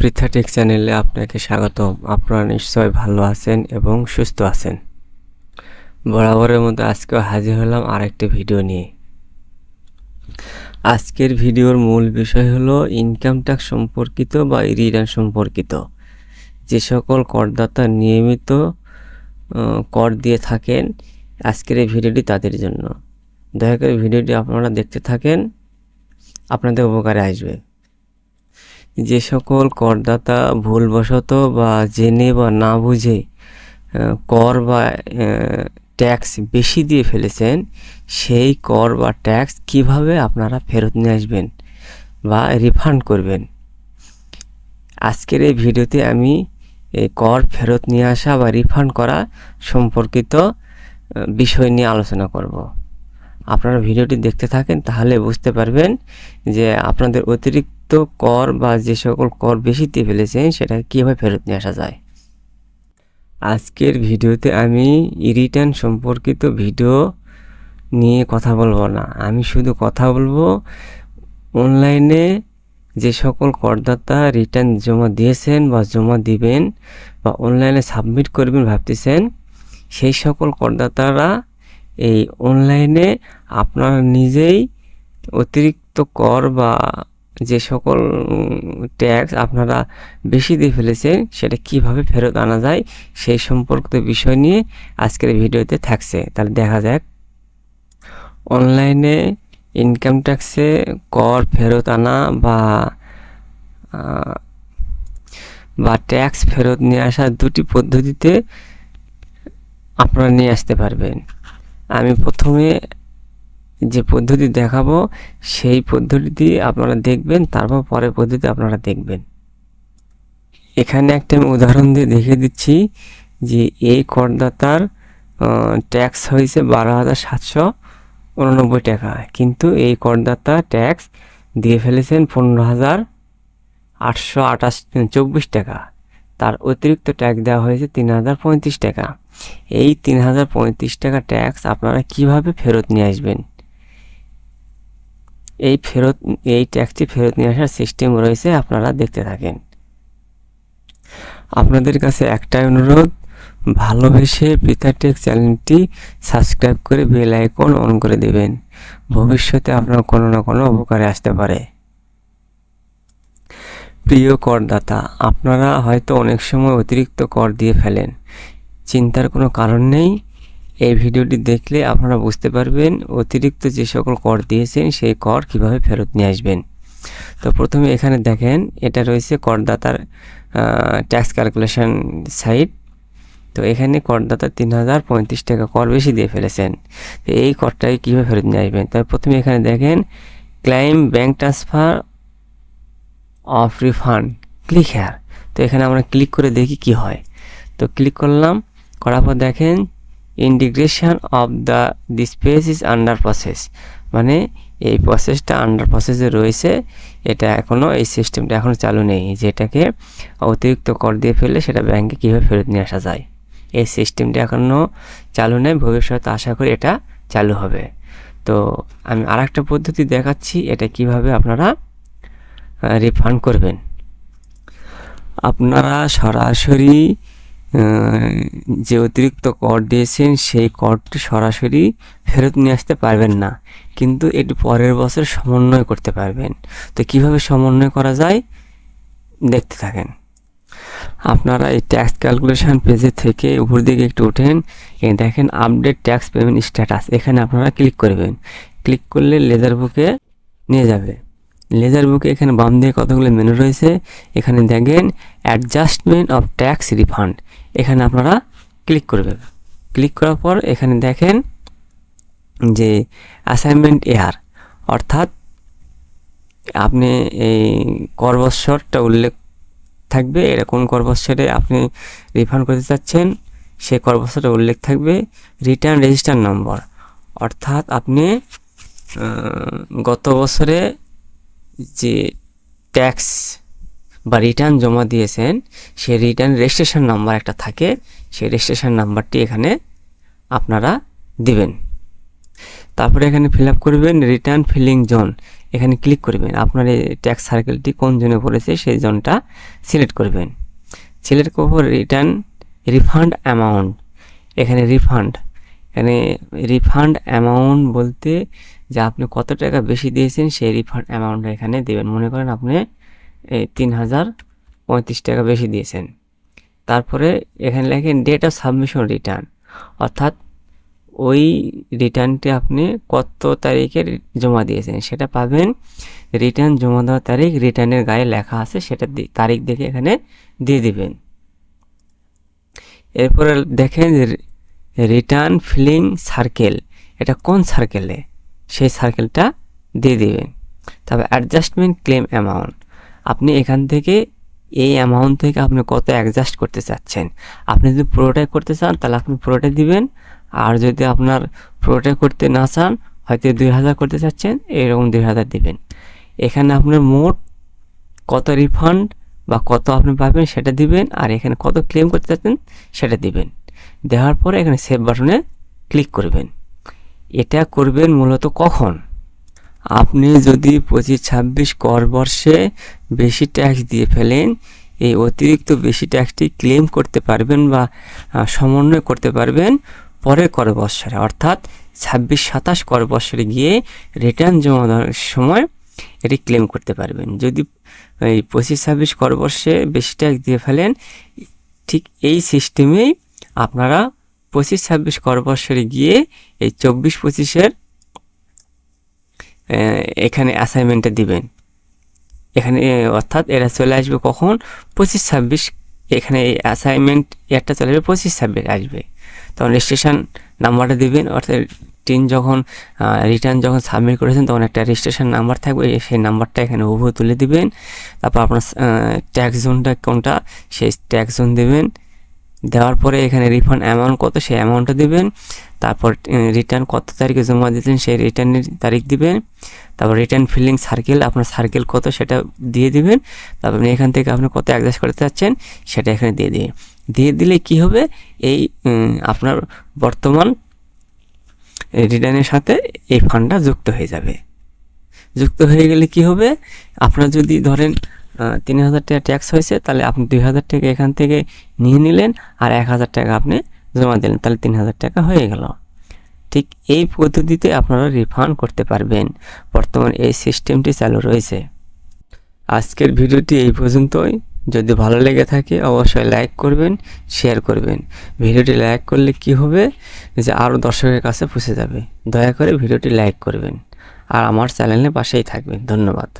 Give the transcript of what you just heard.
পৃথাটেক চ্যানেলে আপনাকে স্বাগতম। আপনারা নিশ্চয় ভালো আছেন এবং সুস্থ আছেন। বরাবরের মতো আজকেও হাজির হলাম আরেকটি ভিডিও নিয়ে। আজকের ভিডিওর মূল বিষয় হলো ইনকাম ট্যাক্স সম্পর্কিত বা রিটার্ন সম্পর্কিত। যে সকল করদাতা নিয়মিত কর দিয়ে থাকেন আজকের এই ভিডিওটি তাদের জন্য। দয়া করে ভিডিওটি আপনারা দেখতে থাকেন, আপনাদের উপকারে আসবে। যে সকল করদাতা ভুলবশত বা জেনে বা না বুঝে কর বা ট্যাক্স বেশি দিয়ে ফেলেছেন, সেই কর বা ট্যাক্স কীভাবে আপনারা ফেরত নিয়ে আসবেন বা রিফান্ড করবেন? আজকের এই ভিডিওতে আমি এই কর ফেরত নিয়ে আসা বা রিফান্ড করা সম্পর্কিত বিষয় নিয়ে আলোচনা করব। আপনারা ভিডিওটি দেখতে থাকেন তাহলে বুঝতে পারবেন যে আপনাদের অতিরিক্ত কর বা যে সকল কর বেশি দিয়ে ফেলেছেন, সেটা কীভাবে ফেরত নিয়ে আসা যায়? আজকের ভিডিওতে আমি রিটার্ন সম্পর্কিত ভিডিও নিয়ে কথা বলব না। আমি শুধু কথা বলব, অনলাইনে যে সকল করদাতা রিটার্ন জমা দিয়েছেন বা জমা দিবেন বা অনলাইনে সাবমিট করবেন ভাবতেছেন, সেই সকল করদাতারা এই অনলাইনে আপনারা নিজেই অতিরিক্ত কর বা যে সকল ট্যাক্স আপনারা বেশি দিয়ে ফেলেছেন, সেটা কীভাবে ফেরত আনা যায়, সেই সম্পর্কিত বিষয় নিয়ে আজকের ভিডিওতে থাকছে। তাহলে দেখা যাক। অনলাইনে ইনকাম ট্যাক্সে কর ফেরত আনা বা বা ট্যাক্স ফেরত নিয়ে আসা দুটি পদ্ধতিতে আপনারা নিয়ে আসতে পারবেন। আমি প্রথমে যে পদ্ধতি দেখাবো, সেই পদ্ধতিটি আপনারা দেখবেন, তারপর পরের পদ্ধতি আপনারা দেখবেন। এখানে একটা আমি উদাহরণ দিয়ে দেখিয়ে দিচ্ছি যে এই করদাতার ট্যাক্স হয়েছে বারো হাজার সাতশো উননব্বই টাকা, কিন্তু এই করদাতা ট্যাক্স দিয়ে ফেলেছেন পনেরো হাজার আটশো আঠাশ, চব্বিশ টাকা। তার অতিরিক্ত ট্যাক্স দেওয়া হয়েছে তিন হাজার পঁয়ত্রিশ টাকা। এই তিন হাজার পঁয়ত্রিশ টাকা ট্যাক্স আপনারা কীভাবে ফেরত নিয়ে আসবেন? এই ফেরত, এই ট্যাক্সটি ফেরত নিয়ে আসার সিস্টেম রয়েছে, আপনারা দেখতে থাকেন। আপনাদের কাছে একটাই অনুরোধ, ভালোবেসে পিতাটেক চ্যানেলটি সাবস্ক্রাইব করে বেল আইকন অন করে দেবেন। ভবিষ্যতে আপনার কোনো না কোনো উপকারে আসতে পারে। প্রিয় করদাতা, আপনারা হয়তো অনেক সময় অতিরিক্ত কর দিয়ে ফেলেন। চিন্তার কোনো কারণ নেই এই ভিডিওটি দেখলে আপনারা বুঝতে পারবেন অতিরিক্ত যে সকল কর দিয়েছেন সেই কর কীভাবে ফেরত নিয়ে আসবেন। তো প্রথমে এখানে দেখেন, এটা রয়েছে করদাতার ট্যাক্স ক্যালকুলেশন সাইট তো এখানে করদাতা তিন হাজার পঁয়ত্রিশ টাকা কর বেশি দিয়ে ফেলেছেন। তো এই করটাকে কীভাবে ফেরত নিয়ে আসবেন? তবে প্রথমে এখানে দেখেন claim bank transfer of refund click here তো এখানে আমরা ক্লিক করে দেখি কি হয়। তো ক্লিক করলাম, করার পর দেখেন integration of the this page is under process মানে এই প্রসেসটা আন্ডার প্রসেসে রয়েছে, এটা এখনও এই সিস্টেমটা এখনও চালু নেই। যেটাকে অতিরিক্ত কর দিয়ে ফেললে সেটা ব্যাংকে কীভাবে ফেরত নিয়ে আসা যায়? এই সিস্টেমটা এখনও চালু নেই, ভবিষ্যতে আশা করি এটা চালু হবে। তো আমি আর একটা পদ্ধতি দেখাচ্ছি, এটা কীভাবে আপনারা রিফান্ড করবেন। আপনারা সরাসরি যে অতিরিক্ত কর দিয়েছেন, সেই করটি সরাসরি ফেরত নিয়ে আসতে পারবেন না। কিন্তু এটি পরের বছর সমন্বয় করতে পারবেন। তো কীভাবে সমন্বয় করা যায়? দেখতে থাকেন। আপনারা এই ট্যাক্স ক্যালকুলেশন পেজে থেকে উপর দিকে একটু ওঠেন এ দেখেন আপডেট ট্যাক্স পেমেন্ট স্ট্যাটাস এখানে আপনারা ক্লিক করবেন। ক্লিক করলে লেজার বুকে নিয়ে যাবে। লেজার বুকে এখানে বাম দিকে কতগুলো মেনু রয়েছে? এখানে দেখেন অ্যাডজাস্টমেন্ট অফ ট্যাক্স রিফান্ড এখানে আপনারা ক্লিক করবেন ক্লিক করার পর এখানে দেখেন যে অ্যাসাইনমেন্ট এয়ার অর্থাৎ আপনি এই কর বৎসরটা উল্লেখ থাকবে, এটা কোন কর বৎসরে আপনি রিফান্ড করতে চাচ্ছেন, সে কর বৎসরটা উল্লেখ থাকবে রিটার্ন রেজিস্টার নম্বর অর্থাৎ আপনি গত বছরে যে ট্যাক্স বা রিটার্ন জমা দিয়েছেন, সেই রিটার্ন রেজিস্ট্রেশন নাম্বার একটা থাকে, সেই রেজিস্ট্রেশন নাম্বারটি এখানে আপনারা দিবেন। তারপরে এখানে ফিল করবেন রিটার্ন ফিলিং জোন এখানে ক্লিক করবেন, আপনার এই ট্যাক্স সার্কেলটি কোন জোনে পড়েছে সেই জোনটা সিলেক্ট করবেন। সিলেক্ট করার রিটার্ন রিফান্ড অ্যামাউন্ট এখানে রিফান্ড এখানে রিফান্ড অ্যামাউন্ট বলতে যে আপনি কত টাকা বেশি দিয়েছেন সেই রিফান্ড অ্যামাউন্টটা এখানে দেবেন। মনে করেন আপনি তিন হাজার পঁয়ত্রিশ টাকা বেশি দিয়েছেন। তারপরে এখানে লেখেন ডেট অফ সাবমিশন রিটার্ন অর্থাৎ ওই রিটার্নটি আপনি কত তারিখে জমা দিয়েছেন সেটা পাবেন। রিটার্ন জমা দেওয়ার তারিখ রিটার্নের গায়ে লেখা আছে, সেটা তারিখ দেখে এখানে দিয়ে দিবেন। এরপরে দেখেন রিটার্ন ফিলিং সার্কেল এটা কোন সার্কেলে সেই সার্কেলটা দিয়ে দিবেন। তবে অ্যাডজাস্টমেন্ট ক্লেম অ্যামাউন্ট আপনি এখান থেকে এই অ্যামাউন্ট থেকে আপনি কত অ্যাডজাস্ট করতে চাচ্ছেন? আপনি যদি পুরোটাই করতে চান, তাহলে আপনি পুরোটাই দিবেন। আর যদি আপনার পুরোটাই করতে না চান, হয়তো দুই হাজার করতে চাচ্ছেন, এরকম দুই হাজার দেবেন। এখানে আপনার মোট কত রিফান্ড বা কত আপনি পাবেন সেটা দিবেন, আর এখানে কত ক্লেম করতে চাচ্ছেন সেটা দিবেন। দেওয়ার পরে এখানে সেভ বাটনে ক্লিক করবেন। এটা করবেন মূলত কখন? আপনি যদি পঁচিশ ছাব্বিশ কর বর্ষে বেশি ট্যাক্স দিয়ে ফেলেন, এই অতিরিক্ত বেশি ট্যাক্সটি ক্লেম করতে পারবেন বা সমন্বয় করতে পারবেন পরের কর বৎসরে। অর্থাৎ ছাব্বিশ সাতাশ কর বৎসরে গিয়ে রিটার্ন জমা দেওয়ার সময় এটি ক্লেম করতে পারবেন। যদি, এই পঁচিশ ছাব্বিশ কর বর্ষে বেশি ট্যাক্স দিয়ে ফেলেন, ঠিক এই সিস্টেমেই আপনারা পঁচিশ ছাব্বিশ কর বৎসরে গিয়ে এই চব্বিশ পঁচিশের এখানে অ্যাসাইনমেন্টটা দিবেন। এখানে অর্থাৎ এরা চলে আসবে কখন? পঁচিশ ছাব্বিশ, এখানে এই অ্যাসাইনমেন্ট একটা চলে আসবে পঁচিশ ছাব্বিশ আসবে। তখন রেজিস্ট্রেশন নাম্বারটা দিবেন, অর্থাৎ টিন যখন রিটার্ন যখন সাবমিট করেছেন, তখন একটা রেজিস্ট্রেশন নাম্বার থাকবে সেই নাম্বারটা এখানে উভু তুলে দিবেন। তারপর আপনার ট্যাক্স জোনটা কোনটা? সেই ট্যাক্স জোন দেবেন। দেওয়ার পরে এখানে রিফান্ড অ্যামাউন্ট কত, সেই অ্যামাউন্টটা দেবেন। তারপর রিটার্ন কত তারিখে জমা দিতেন সেই রিটার্নের তারিখ দিবেন। তারপর রিটার্ন ফিলিং সার্কেল আপনার সার্কেল কত সেটা দিয়ে দিবেন। তারপর আপনি এখান থেকে আপনি কত অ্যাডজাস্ট করতে চাচ্ছেন, সেটা এখানে দিয়ে দিবেন। দিয়ে দিলে কি হবে? এই আপনার বর্তমান রিটার্নের সাথে এই ফান্ডটা যুক্ত হয়ে যাবে। যুক্ত হয়ে গেলে কি হবে? আপনার যদি ধরেন তিন হাজার টাকা ট্যাক্স হয়েছে, তাহলে আপনি দুই হাজার টাকা এখান থেকে নিয়ে নিলেন আর এক হাজার টাকা আপনি জমা দিলেন, তাহলে তিন হাজার টাকা হয়ে গেল। ঠিক এই পদ্ধতিতে আপনারা রিফান্ড করতে পারবেন। বর্তমান এই সিস্টেমটি চালু রয়েছে। আজকের ভিডিওটি এই পর্যন্তই। যদি ভালো লেগে থাকে, অবশ্যই লাইক করবেন শেয়ার করবেন। ভিডিওটি লাইক করলে কি হবে? যে আরও দর্শকের কাছে পৌঁছে যাবে। দয়া করে ভিডিওটি লাইক করবেন। আর আমার চ্যানেলের পাশেই থাকবেন। ধন্যবাদ।